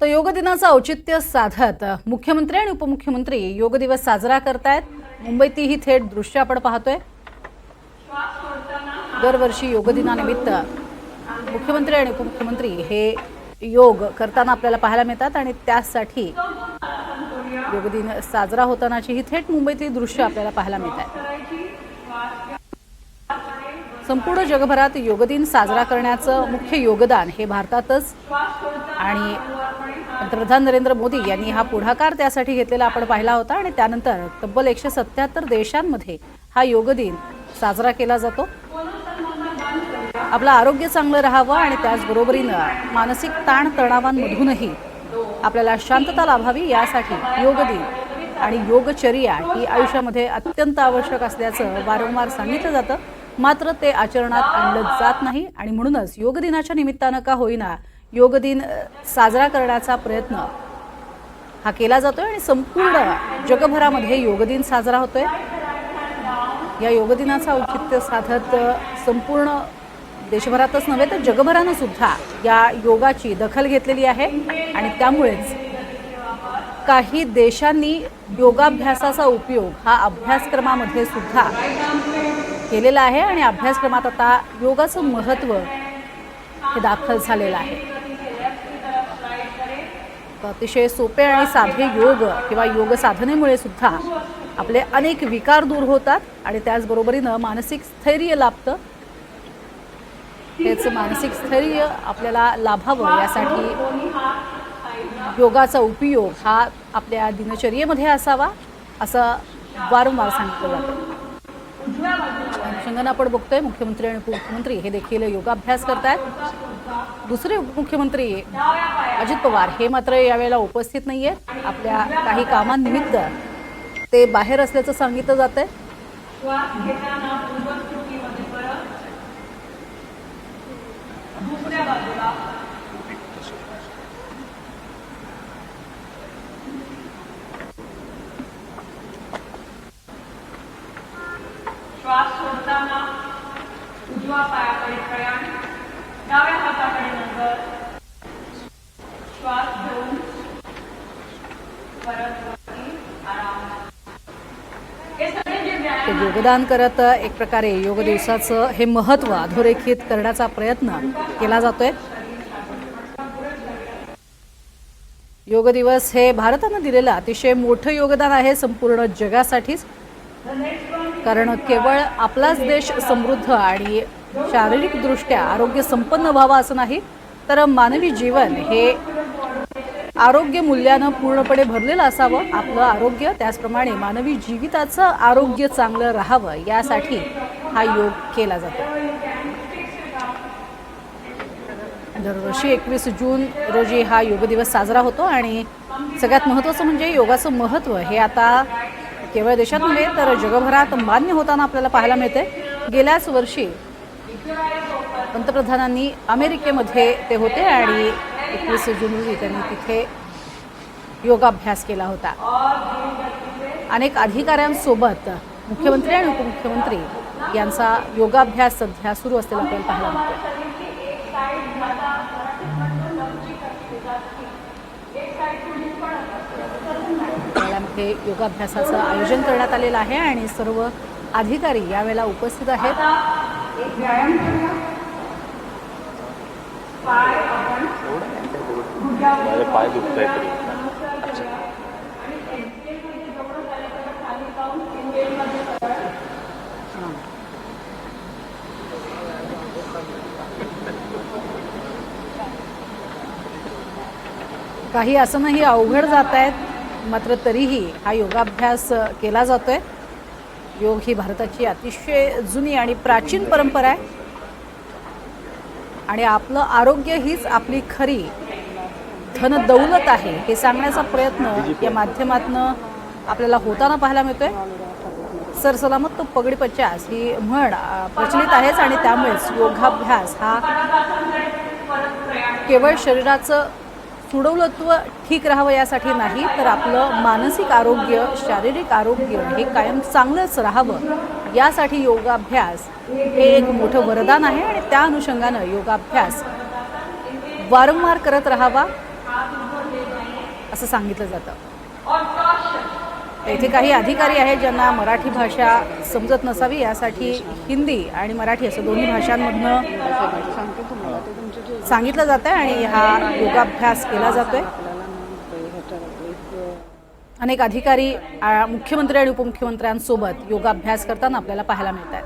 तर योग दिनाचं औचित्य साधत मुख्यमंत्री आणि उपमुख्यमंत्री योग दिवस साजरा करतायत. मुंबईतही ही थेट दृश्य आपण पाहतोय. दरवर्षी योग दिनानिमित्त मुख्यमंत्री आणि उपमुख्यमंत्री हे योग करताना आपल्याला पाहायला मिळतात आणि त्यासाठी योग दिन साजरा होतानाची ही थेट मुंबईतली दृश्य आपल्याला पाहायला मिळत आहे संपूर्ण जगभरात योग दिन साजरा करण्याचं मुख्य योगदान हे भारतातच आणि पंतप्रधान नरेंद्र मोदी यांनी हा पुढाकार त्यासाठी घेतलेला आपण पाहिला होता आणि त्यानंतर तब्बल एकशे सत्याहत्तर देशांमध्ये हा योग दिन साजरा केला जातो. आपलं आरोग्य चांगलं राहावं आणि त्याचबरोबरीनं मानसिक ताण तणावांमधूनही आपल्याला शांतता लाभावी यासाठी योग दिन आणि योगचर्या ही आयुष्यामध्ये अत्यंत आवश्यक असल्याचं वारंवार सांगितलं जातं. मात्र ते आचरणात आणलं जात नाही आणि म्हणूनच योग दिनाच्या निमित्तानं का होईना योग दिन साजरा करण्याचा प्रयत्न हा केला जातोय आणि संपूर्ण जगभरामध्ये योग दिन साजरा होतोय. या योग दिनाचं औचित्य साधत संपूर्ण देशभरातच नव्हे तर जगभरानं सुद्धा या योगाची दखल घेतलेली आहे आणि त्यामुळेच काही देशांनी योगाभ्यासाचा उपयोग हा अभ्यासक्रमामध्ये सुद्धा केलेला आहे आणि अभ्यासक्रमात आता योगाचं महत्त्व हे दाखल झालेलं आहे. अतिशय सोपे आणि साधे योग किंवा योग साधनेमुळे सुद्धा आपले अनेक विकार दूर होतात आणि त्याचबरोबरीनं मानसिक स्थैर्य लाभतं. तेच मानसिक स्थैर्य आपल्याला लाभावं यासाठी योगाचा उपयोग हा आपल्या दिनचर्येमध्ये असावा असं वारंवार सांगितलं जातं. अनुषंगानं आपण बघतोय मुख्यमंत्री आणि उपमुख्यमंत्री हे देखील योगाभ्यास करतायत. दुसरे उपमुख्यमंत्री अजित पवार हे मात्र यावेळेला उपस्थित नाही आहेत आपल्या काही कामांनिमित्त ते बाहेर असल्याचं सांगितलं जात आहे श्वास सोडताना उजवा पायाकडे प्रयाण डाव्या हाताकडे नजर. श्वास घेऊन परत वरती आराम हे सगळे जे व्यायाम ते योगदान करत एक प्रकारे योग दिवसाचं हे महत्त्व अधोरेखित करण्याचा प्रयत्न केला जातोय. योग दिवस हे भारतानं दिलेलं अतिशय मोठं योगदान आहे संपूर्ण जगासाठीच. कारण केवळ आपलाच देश समृद्ध आणि शारीरिकदृष्ट्या आरोग्य संपन्न व्हावा असं नाही तर मानवी जीवन हे आरोग्य मूल्यानं पूर्णपणे भरलेलं असावं आपलं आरोग्य त्याचप्रमाणे मानवी जीविताचं आरोग्य चांगलं राहावं यासाठी हा योग केला जातो. दरवर्षी एकवीस जून रोजी हा योग दिवस साजरा होतो आणि सगळ्यात महत्त्वाचं म्हणजे योगाचं महत्त्व हे आता केवळ देशात नव्हे तर जगभरात मान्य होताना आपल्याला पाहायला मिळते गेल्याच वर्षी पंतप्रधानांनी अमेरिकेमध्ये ते होते आणि एकवीस जून रोजी त्यांनी तिथे योगाभ्यास केला होता. अनेक अधिकाऱ्यांसोबत मुख्यमंत्री आणि उपमुख्यमंत्री यांचा योगाभ्यास सध्या सुरू असलेला आपल्याला पाहायला मिळतो मेळाव्यामध्ये योगाभ्यासाचं आयोजन करण्यात आलेलं आहे आणि सर्व अधिकारी यावेळेला उपस्थित आहेत. माझे पाय दुखत आहेत तरी. काही असं नाही अवघड जात आहेत मात्र तरीही हा योगाभ्यास केला जातोय. योग ही भारताची अतिशय जुनी आणि प्राचीन परंपरा आहे. आणि आपलं आरोग्य हीच आपली खरी धन दौलत आहे हे सांगण्याचा प्रयत्न या माध्यमातनं आपल्याला होताना पाहायला मिळतोय. सर सलामत तो पगडी पचास ही म्हण प्रचलित आहेच आणि त्यामुळेच योगाभ्यास हा केवळ शरीराचं सुडवलत्व ठीक राहावं यासाठी नाही तर आपलं मानसिक आरोग्य शारीरिक आरोग्य हे कायम चांगलंच राहावं. यासाठी योगाभ्यास हे एक मोठं वरदान आहे आणि त्या अनुषंगानं योगाभ्यास वारंवार करत राहावा असं सांगितलं जातं. येथे काही अधिकारी आहेत ज्यांना मराठी भाषा समजत नसावी यासाठी हिंदी आणि मराठी असं दोन्ही भाषांमधनं सांगितलं जातं आहे आणि हा योगाभ्यास केला जातोय आपल्याला ना ह्याच्यावर एक अनेक अधिकारी मुख्यमंत्री आणि उपमुख्यमंत्र्यांसोबत योगाभ्यास करताना आपल्याला पाहायला मिळत आहेत.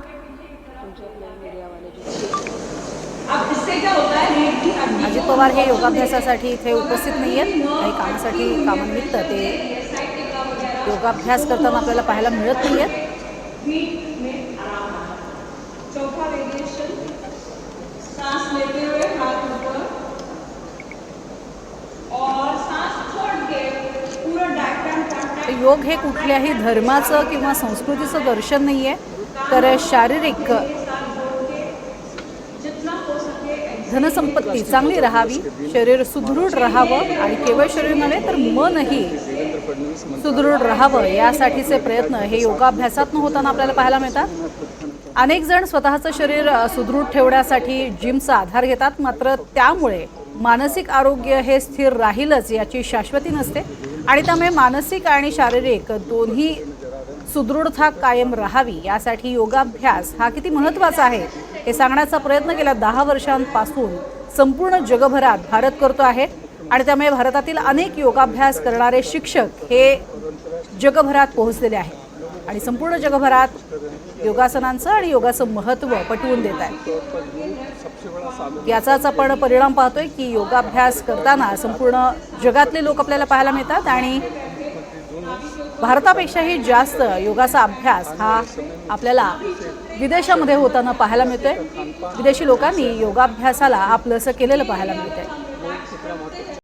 अजित पवार हे योगाभ्यासासाठी इथे उपस्थित नाही आहेत. काही कामासाठी कामानिमित्त ते योगाभ्यास करताना आपल्याला पाहायला मिळत नाही आहेत. योग हे कुठल्याही धर्माचं किंवा संस्कृतीचं दर्शन नाही आहे तर शारीरिक धनसंपत्ती चांगली राहावी शरीर सुदृढ राहावं आणि केवळ शरीर नव्हे तर मनही सुदृढ राहावं यासाठीचे प्रयत्न हे योगाभ्यासातून होताना आपल्याला पाहायला मिळतात. अनेक जण स्वतःचं शरीर सुदृढ ठेवण्यासाठी जिमचा आधार घेतात मात्र त्यामुळे मानसिक आरोग्य हे स्थिर राहीलच याची शाश्वती नसते. आणि त्यामुळे मानसिक आणि शारीरिक दोन्ही सुदृढता कायम राहावी यासाठी योगाभ्यास हा किती महत्त्वाचा आहे हे सांगण्याचा प्रयत्न गेल्या दहा वर्षांपासून संपूर्ण जगभरात भारत करतो आहे. आणि त्यामुळे भारतातील अनेक योगाभ्यास करणारे शिक्षक हे जगभरात पोहोचलेले आहेत. आणि संपूर्ण जगभरात योगासनांचं आणि योगाचं महत्त्व पटवून देत आहे याचाच आपण परिणाम पाहतोय की योगाभ्यास करताना संपूर्ण जगातले लोक आपल्याला पाहायला मिळतात आणि भारतापेक्षाही जास्त योगाचा अभ्यास हा आपल्याला विदेशामध्ये होताना पाहायला मिळतोय. विदेशी लोकांनी योगाभ्यासाला आपलंसं केलेलं पाहायला मिळतंय.